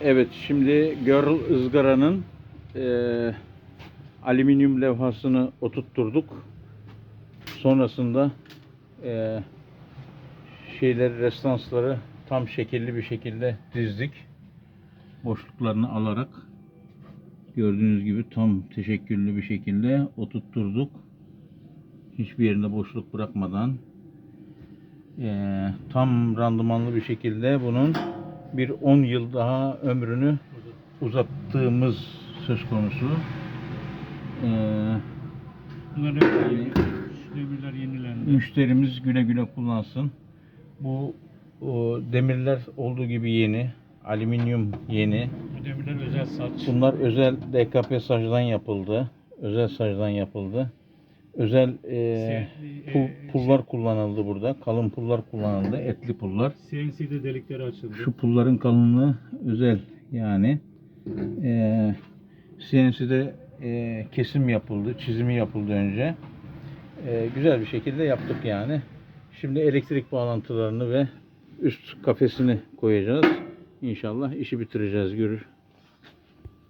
Evet şimdi Girl ızgaranın eee alüminyum levhasını oturtturduk. Sonrasında eee şeyleri restansları tam şekilli bir şekilde dizdik. Boşluklarını alarak gördüğünüz gibi tam teşekküllü bir şekilde oturtturduk. Hiçbir yerinde boşluk bırakmadan eee, tam randımanlı bir şekilde bunun bir 10 yıl daha ömrünü uzattığımız söz konusu. Eee, Bunların hepsi şu demirler yenilendi. müşterimiz güle güle kullansın. Bu o, demirler olduğu gibi yeni, alüminyum yeni. Bu demirler özel saç. Bunlar özel DKP sacdan yapıldı. Özel sacdan yapıldı. Özel eee, Se- e, pullar kullanıldı burada. Kalın pullar kullanıldı. Etli pullar. CNC'de delikleri açıldı. Şu pulların kalınlığı özel yani. Eee CNC'de eee, kesim yapıldı, çizimi yapıldı önce. Eee, güzel bir şekilde yaptık yani. Şimdi elektrik bağlantılarını ve üst kafesini koyacağız. İnşallah işi bitireceğiz görür.